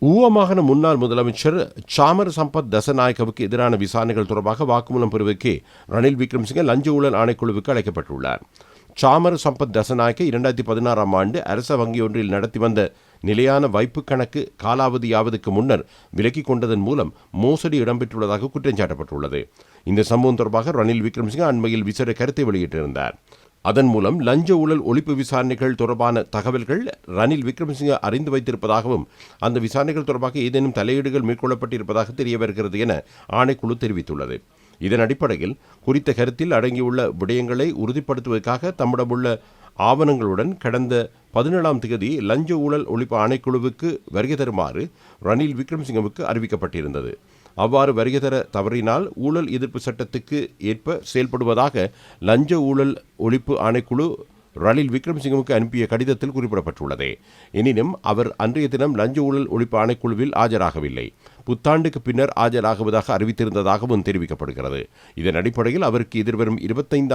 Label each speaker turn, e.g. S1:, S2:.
S1: ஊவமாகன முன்னாள் முதலமைச்சர் சாமர் சம்பத் தசநாயக்கவுக்கு எதிரான விசாரணைகள் தொடர்பாக வாக்குமூலம் பெறுவதற்கு ரணில் விக்ரம்சிங்க லஞ்ச ஊழல் ஆணைக்குழுவுக்கு அழைக்கப்பட்டுள்ளார். சாமர் சம்பத் தசநாயக்க இரண்டாயிரத்தி பதினாறாம் ஆண்டு அரச வங்கி ஒன்றில் நடத்தி வந்த நிலையான வைப்பு கணக்கு காலாவதியாவதற்கு முன்னர் விலக்கிக் கொண்டதன் மூலம் மோசடி இடம்பெற்றுள்ளதாக குற்றம் சாட்டப்பட்டுள்ளது. இந்த சம்பவம் தொடர்பாக ரணில் விக்ரம்சிங்க அண்மையில் விசேட கருத்தை வெளியிட்டிருந்தார். அதன் மூலம் லஞ்ச ஊழல் ஒழிப்பு விசாரணைகள் தொடர்பான தகவல்கள் ரணில் விக்ரமசிங்க அறிந்து வைத்திருப்பதாகவும் அந்த விசாரணைகள் தொடர்பாக ஏதேனும் தலையீடுகள் மேற்கொள்ளப்பட்டிருப்பதாக தெரிய வருகிறது என ஆணைக்குழு தெரிவித்துள்ளது. இதன் அடிப்படையில் குறித்த கருத்தில் அடங்கியுள்ள விடயங்களை உறுதிப்படுத்துவதற்காக தம்மிடமுள்ள ஆவணங்களுடன் கடந்த பதினேழாம் தேதி லஞ்ச ஊழல் ஒழிப்பு ஆணைக்குழுவுக்கு வருகை தருமாறு ரணில் விக்ரமசிங்கவுக்கு அறிவிக்கப்பட்டிருந்தது. அவ்வாறு வருகை தர தவறினால் ஊழல் எதிர்ப்பு சட்டத்துக்கு ஏற்ப செயல்படுவதாக லஞ்ச ஊழல் ஒழிப்பு ஆணைக்குழு ரணில் விக்ரம்சிங்கவுக்கு அனுப்பிய கடிதத்தில் குறிப்பிடப்பட்டுள்ளது. எனினும் அவர் அன்றைய தினம் லஞ்ச ஊழல் ஒழிப்பு ஆணைக்குழுவில் ஆஜராகவில்லை. புத்தாண்டுக்கு பின்னர் ஆஜராகுவதாக அறிவித்திருந்ததாகவும் தெரிவிக்கப்படுகிறது. இதன் அடிப்படையில் அவருக்கு எதிர்வரும் இருபத்தைந்தாம்